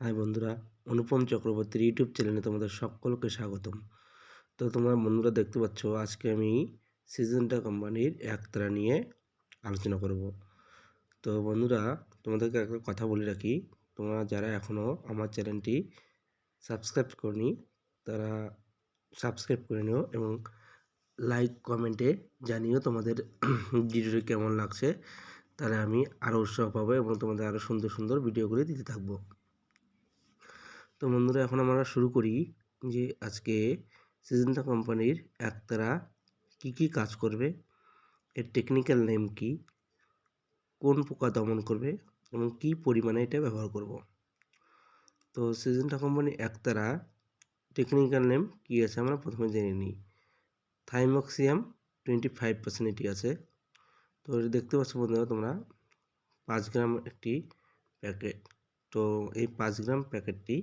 High বন্ধুরা, অনুপম চক্রবর্তীর YouTube চ্যানেলে তোমাদের সকলকে স্বাগতম। তো তোমরা বন্ধুরা দেখতে পাচ্ছ, আজকে আমি সিজনটা কোম্পানির একতারা নিয়ে আলোচনা করব। তো বন্ধুরা, তোমাদেরকে একটা কথা বলে রাখি, তোমরা যারা এখনও আমার চ্যানেলটি সাবস্ক্রাইব করনি, তারা সাবস্ক্রাইব করে নিও এবং লাইক, কমেন্টে জানিও তোমাদের ভিডিওটি কেমন লাগছে, তাহলে আমি আরও উৎসাহ পাবো এবং তোমাদের আরও সুন্দর সুন্দর ভিডিওগুলি দিতে থাকব। তো বন্ধুরা, এখন আমরা শুরু করি যে আজকে সিজনটা কোম্পানির একতারা কি কি কাজ করবে, এর টেকনিক্যাল নেম কি, কোন পোকা দমন করবে এবং কি পরিমাণে এটা ব্যবহার করব। তো সিজনটা কোম্পানি একতারা টেকনিক্যাল নেম কি আছে আমরা প্রথমে জেনে নিই। থাইমক্সিয়াম টোয়েন্টি ফাইভ পার্সেন্ট এটি আছে। তো দেখতে পাচ্ছ বন্ধুরা তোমরা, পাঁচ গ্রাম একটি প্যাকেট। তো এই পাঁচ গ্রাম প্যাকেটটি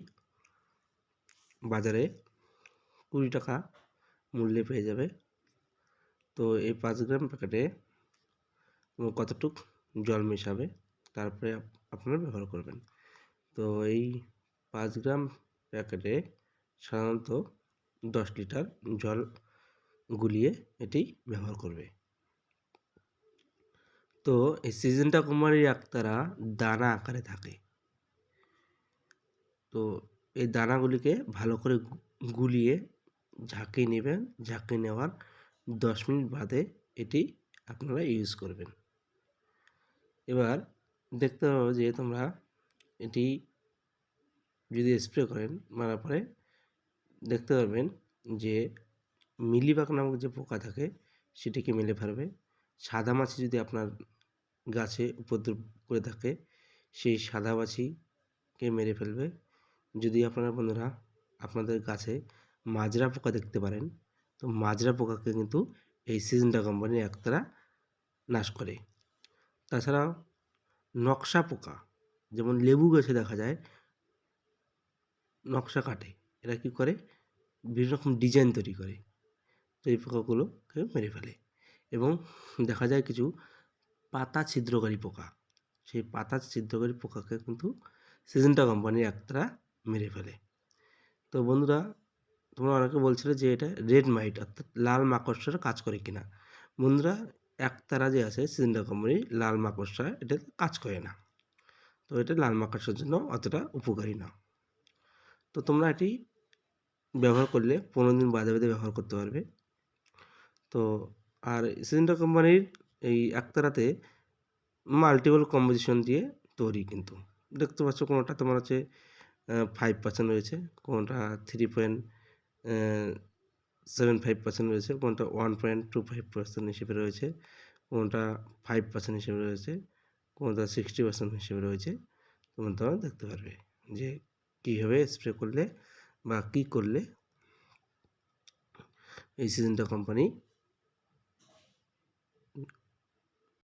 বাজারে কুড়ি টাকা মূল্যে পেয়ে যাবে। তো এই পাঁচ গ্রাম প্যাকেটে কতটুক জল মেশাবে তারপরে আপনারা ব্যবহার করবেন। তো এই পাঁচ গ্রাম প্যাকেটে সাধারণত দশ লিটার জল গুলিয়ে এটি ব্যবহার করবে। তো এই সিজনটা কোম্পানির একতারা দানা আকারে থাকে। তো এই দানাগুলিকে ভালো করে গুলিয়ে ঝাঁকিয়ে নেবেন। ঝাঁকিয়ে নেওয়ার দশ মিনিট বাদে এটি আপনারা ইউজ করবেন। এবার দেখতে পাবো যে তোমরা এটি যদি স্প্রে করেন, মারার পরে দেখতে পারবেন যে মিলিবাগ নামক যে পোকা থাকে, সেটিকে মেলে ফেলবে। সাদা মাছি যদি আপনার গাছে উপদ্রব করে থাকে, সেই সাদা মাছিকে মেরে ফেলবে। যদি আপনারা বন্ধুরা আপনাদের গাছে মাজরা পোকা দেখতে পারেন, তো মাজরা পোকাকে কিন্তু এই সিজনটা কোম্পানি একতারা নাশ করে। তাছাড়াও নকশা পোকা, যেমন লেবু গাছে দেখা যায়, নকশা কাটে। এরা কী করে? বিভিন্ন রকম ডিজাইন তৈরি করে। তো এই পোকাগুলোকে মেরে ফেলে। এবং দেখা যায় কিছু পাতা ছিদ্রকারী পোকা। সেই পাতা ছিদ্রকারী পোকাকে কিন্তু সিজনটা কোম্পানির একতারা মেরে ফেলে। তো বন্ধুরা, তোমরা অনেকে বলছিলে যে এটা রেড মাইট অর্থাৎ লাল মাকড়সার কাজ করে কিনা। বন্ধুরা, একতারা যে আছে সিজনটা কোম্পানি লাল মাকড়সা, এটা কাজ করে না। তো এটা লাল মাকড়সার জন্য অতটা উপকারী না। তো তোমরা এটি ব্যবহার করলে পনেরো দিন বাদে বাদে ব্যবহার করতে পারবে। তো আর সিজনটা কোম্পানির এই একতারাতে মাল্টিপল কম্পোজিশন দিয়ে তৈরি কিন্তু। দেখতে পাচ্ছ কোনোটা? তোমার হচ্ছে ফাইভ পার্সেন্ট রয়েছে। কোনটা three point seven five percent রয়েছে। কোনটা one point two five percent হিসেবে রয়েছে। কোনটা ফাইভ পার্সেন্ট হিসেবে রয়েছে। কোনটা সিক্সটি পার্সেন্ট হিসেবে রয়েছে। তোমরা তোমরা দেখতে পারবে যে কীভাবে স্প্রে করলে বা কী করলে এই সিজনটা কোম্পানি